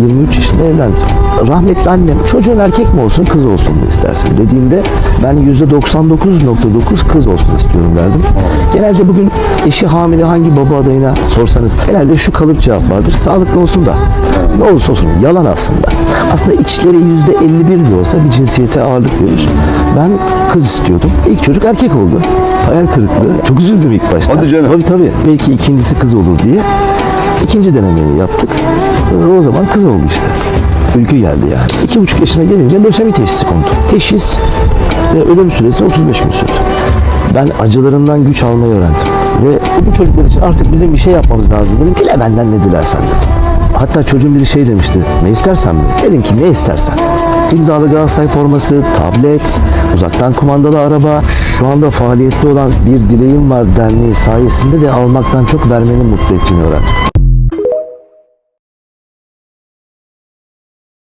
23 yaşında evlendim. Rahmetli annem çocuğun erkek mi olsun kız olsun mu istersin dediğinde ben %99.9 kız olsun istiyorum derdim. Genelde bugün eşi hamile hangi baba adayına sorsanız genelde şu kalıp cevap vardır. Sağlıklı olsun da ne olursa olsun yalan aslında. Aslında içleri %51 de olsa bir cinsiyete ağırlık verir. Ben kız istiyordum. İlk çocuk erkek oldu. Hayal kırıklığı. Çok üzüldüm ilk başta. Hadi canım. Tabii tabii. Belki ikincisi kız olur diye. İkinci denemeyi yaptık. O zaman kız oldu işte. Ülke geldi yani. İki buçuk yaşına gelince lösemi teşhisi kondu. Teşhis ve ölüm süresi 35 gün sürdü. Ben acılarından güç almayı öğrendim. Ve bu çocuklar için artık bizim bir şey yapmamız lazım dedim. Dile benden ne dilersen dedim. Hatta çocuğun biri şey demişti. Ne istersen mi? Dedim ki ne istersen. İmzalı Galatasaray forması, tablet, uzaktan kumandalı araba, şu anda faaliyette olan bir dileğim var derneği sayesinde de almaktan çok vermenin mutlu ettiğini öğrendim.